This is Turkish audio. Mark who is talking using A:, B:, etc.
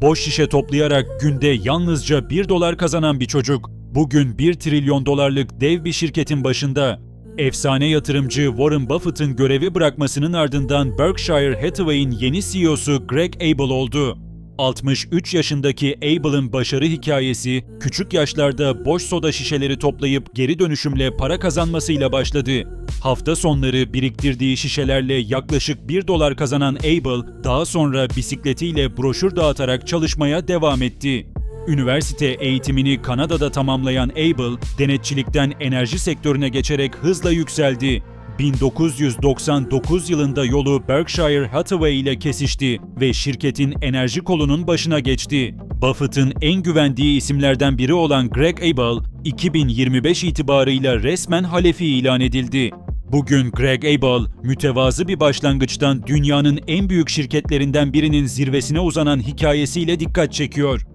A: Boş şişe toplayarak günde yalnızca 1 dolar kazanan bir çocuk. Bugün 1 trilyon dolarlık dev bir şirketin başında. Efsane yatırımcı Warren Buffett'ın görevi bırakmasının ardından Berkshire Hathaway'in yeni CEO'su Greg Abel oldu. 63 yaşındaki Abel'ın başarı hikayesi, küçük yaşlarda boş soda şişeleri toplayıp geri dönüşümle para kazanmasıyla başladı. Hafta sonları biriktirdiği şişelerle yaklaşık 1 dolar kazanan Abel, daha sonra bisikletiyle broşür dağıtarak çalışmaya devam etti. Üniversite eğitimini Kanada'da tamamlayan Abel, denetçilikten enerji sektörüne geçerek hızla yükseldi. 1999 yılında yolu Berkshire Hathaway ile kesişti ve şirketin enerji kolunun başına geçti. Buffett'ın en güvendiği isimlerden biri olan Greg Abel, 2025 itibarıyla resmen halefi ilan edildi. Bugün Greg Abel, mütevazı bir başlangıçtan dünyanın en büyük şirketlerinden birinin zirvesine uzanan hikayesiyle dikkat çekiyor.